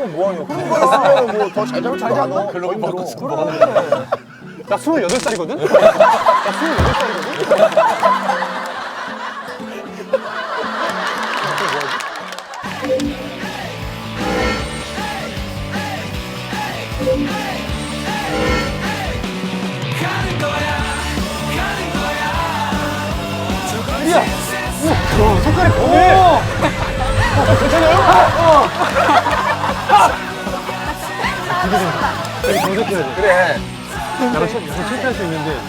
그럼 뭐하냐? 큰 거를 쓰면 뭐더 잘 잡을 잘 잡아. 글로벌 먹고 쓰고 나 28살이거든? 나 28살이거든? 색깔이 변해! 어, 괜찮아요? 어. 되게 정색해야 돼. 그래. 약간 체- 약간 창피할 수 있는데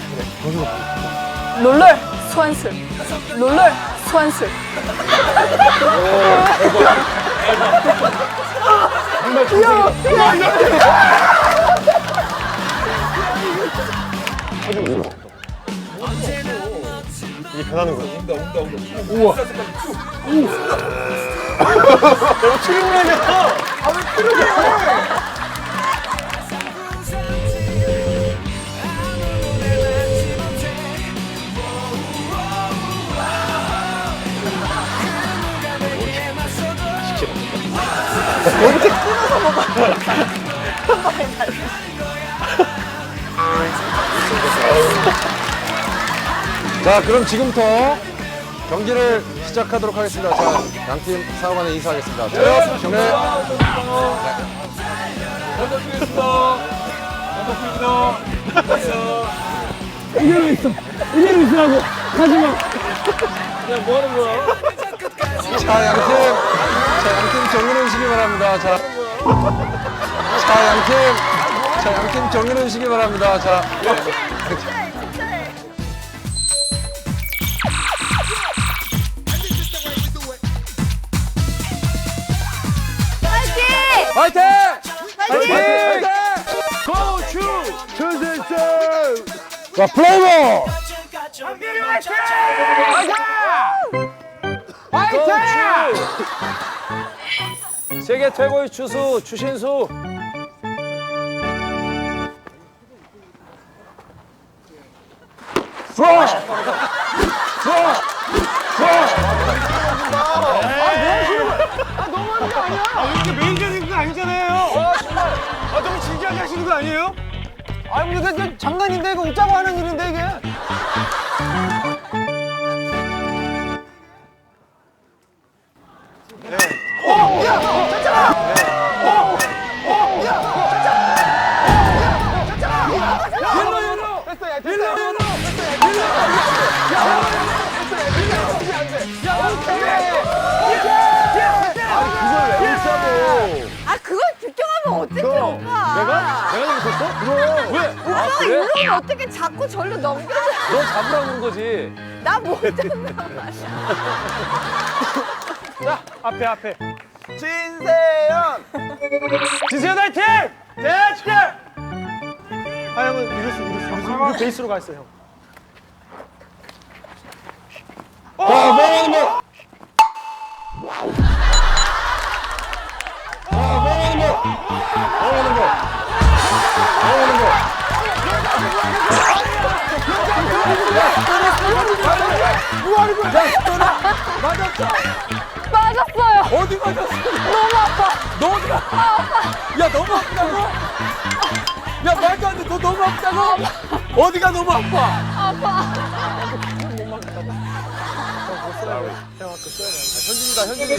롤럴 소환술 롤럴 소환술 이게 변하는 거야. 온다 온다 온다. 자, 그럼 지금부터 경기를 시작하도록 하겠습니다. 자, 양팀 사업관에 인사하겠습니다. 자, 경례. 자, 양팀. 자, 양팀 정리해 주시기 바랍니다. 자. 자, 양팀. 자, 양팀 정리해 주시기 바랍니다. 자. 파이팅! 화이팅! 파이팅! 자, 플레이버! 세계 최고의 추수 추신수 이게 메인적인 거 아니잖아요. 아 정말. 아 너무 진지하게 하시는 거 아니에요? 아 근데 이게 장난인데 이거 웃자고 하는 일인데 이게. 아 어떻게 오빠 내가? 내가 여기 있었어? 그럼. 왜? 아 오빠 그래? 이러면 어떻게 자꾸 절로 넘겨줘 너 잡으라는 거지. 나못 잡는단 말이야 자 앞에 앞에. 진세현. 지세현 화이팅! 대치게! 아 형은 이럴 수 이럴 수 이럴 수 이거 베이스로 가 있어 형. 자, 하는 거? 뭐 하는 거? 뭐 하는 거? 맞았어요 어디 맞았어? 너무 아파 너 어디가? 야, 너무 아프다고? 야, 말도 안 돼. 너 너무 아프다고? 어디가 너무 아파? 아파 현진이다, 현진이.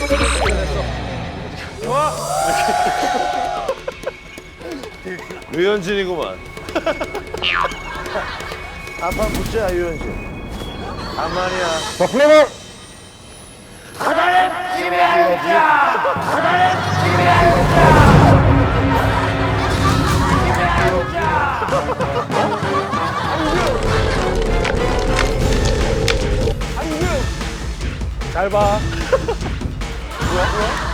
유현진이구만. 한판 붙자 유현진. 가만이야. 자, 플레이볼! 잘 봐.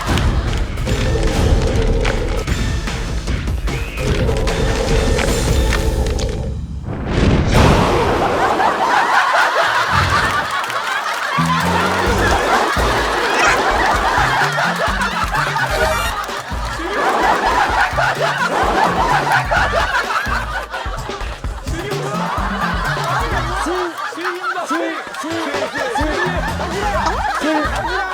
감사합니다.